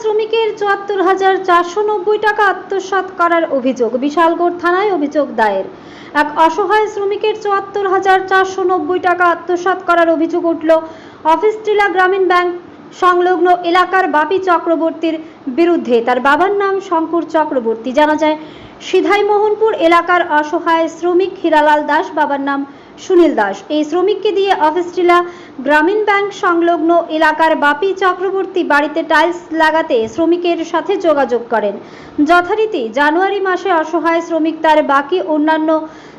শ্রমিকের চুয়াত্তর হাজার চারশো নব্বই টাকা আত্মসাৎ করার অভিযোগ বিশালগড় থানায় অভিযোগ দায়ের। এক অসহায় শ্রমিকের চুয়াত্তর হাজার চারশো নব্বই টাকা আত্মসাৎ করার অভিযোগ উঠল অফিস টিলা গ্রামীণ ব্যাংক সংলগ্ন এলাকার বাপি চক্রবর্তীর বিরুদ্ধে। তার বাবার নাম শঙ্কর চক্রবর্তী। জানা যায় সিধাই মোহনপুর এলাকার অসহায় শ্রমিক হীরালাল দাস বাবার নাম সুনীল দাস। এই শ্রমিককে দিয়ে অফিস টিলা গ্রামীণ ব্যাংক সংলগ্ন এলাকার বাপি চক্রবর্তী বাড়িতে টাইলস লাগাতে শ্রমিকের সাথে যোগাযোগ করেন। যথারীতি জানুয়ারি মাসে অসহায় শ্রমিক তার বাকি অন্যান্য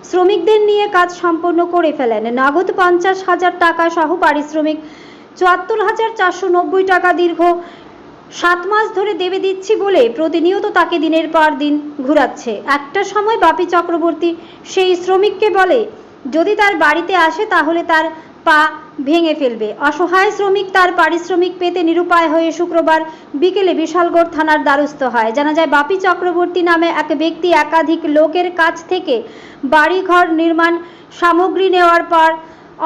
শ্রমিকদের নিয়ে কাজ সম্পন্ন করে ফেলেন। নগদ পঞ্চাশ হাজার টাকা সহ পারিশ্রমিক চুয়াত্তর হাজার চারশো নব্বই টাকা দীর্ঘ সাত মাস ধরে দেবে দিচ্ছি বলে প্রতিনিয়ত তাকে দিনের পর দিন ঘুরাচ্ছে। একটা সময় বাপি চক্রবর্তী সেই শ্রমিককে বলে যদি তার বাড়িতে আসে, তাহলে তার পা ভেঙে ফেলবে। অসহায় শ্রমিক তার পারিশ্রমিক পেতে নিরুপায় হয়ে শুক্রবার বিকেলে বিশালগড় থানার দ্বারস্থ হয়। জানা যায়, বাপি চক্রবর্তী নামে এক ব্যক্তি একাধিক লোকের কাছ থেকে বাড়িঘর নির্মাণ সামগ্রী নেওয়ার পর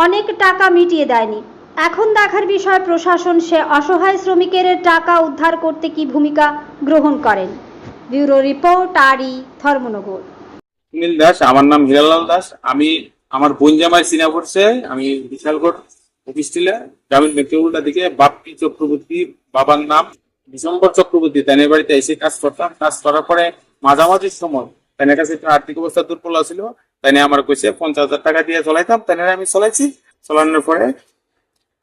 অনেক টাকা মিটিয়ে দেয়নি। এখন দেখার বিষয়, প্রশাসন সে অসহায় শ্রমিকের টাকা উদ্ধার করতে কি ভূমিকা গ্রহণ করেন? ব্যুরো রিপোর্ট, আরই ধর্মনগর। দাস, আমার নাম হিরালাল দাস। আমি আমার বোন জামাই সিনা পড়ছে আমি বিশালগড় অফিস টিলা, গ্রামীণ মেট্রোগুলটা দিকে বাপ্পি চক্রবর্তী বাবার নাম। ডিসেম্বর চক্রবর্তী তাদের বাড়িতে এসে কাজ করতাম। কাজ করার পরে মাঝামাঝি সময় তাদের কাছে একটু আর্থিক অবস্থা দুর্বল ছিল তাই আমার কইছে, পঞ্চাশ হাজার টাকা দিয়ে চলাইতাম তাই আমি চলাইছি। চলানোর পরে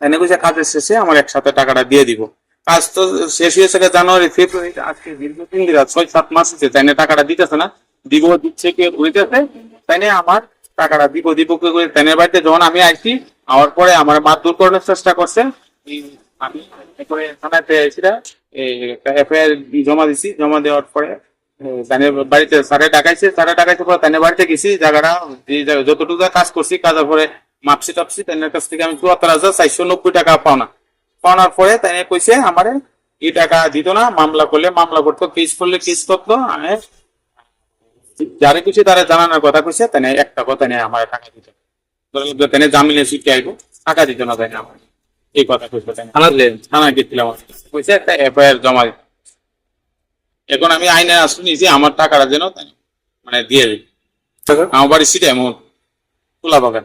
তাই কইছে, কাজের শেষে আমার একসাথে টাকাটা দিয়ে দিব। কাজ তো শেষ হয়েছে জানুয়ারি, ফেব্রুয়ারি, আজকে দীর্ঘ তিন দিন ছয়, সাত মাস হচ্ছে তাই টাকাটা দিতেছে না। দিব, দিচ্ছে কে, উড়িতেছে। তাই আমার টাকাটা দিব দিব করে তাই বাড়িতে যখন আমি আইছি আমার পরে আমার মা দূর করানোর চেষ্টা করছে। আমি থানাতে এফআইআর জমা দিছি, জমা দেওয়ার পরে বাড়িতে ডাকাইছে ডাকাইছে পরে বাড়িতে গেছি, জায়গাটা যতটুকু কাজ করছি কাজের পরে মাপসি টাপসি তাদের কাছ থেকে আমি চুয়াত্তর হাজার চারশো নব্বই টাকা পাওনা পাওনার পরে তাই কইছে আমারে, এই টাকা দিত না, মামলা করলে, মামলা করতো, কেস করলে কেস করতো আমি যারে কিছু তারা জানানোর কথা কইছে তাই একটা কথা নেই আমার টাকা দিত তাই জামিনে ছুটি আইব টাকা দিত না তাই না আমার। এই কথা কইছে তাই দিলে থানা গেছিলাম। কইছে একটা এফআইআর জমা এখন আমি আইনে আসুন যে আমার টাকাটা যেন মানে দিয়ে দিই। আমার বাড়ি সিটে এমন খোলা বাগান।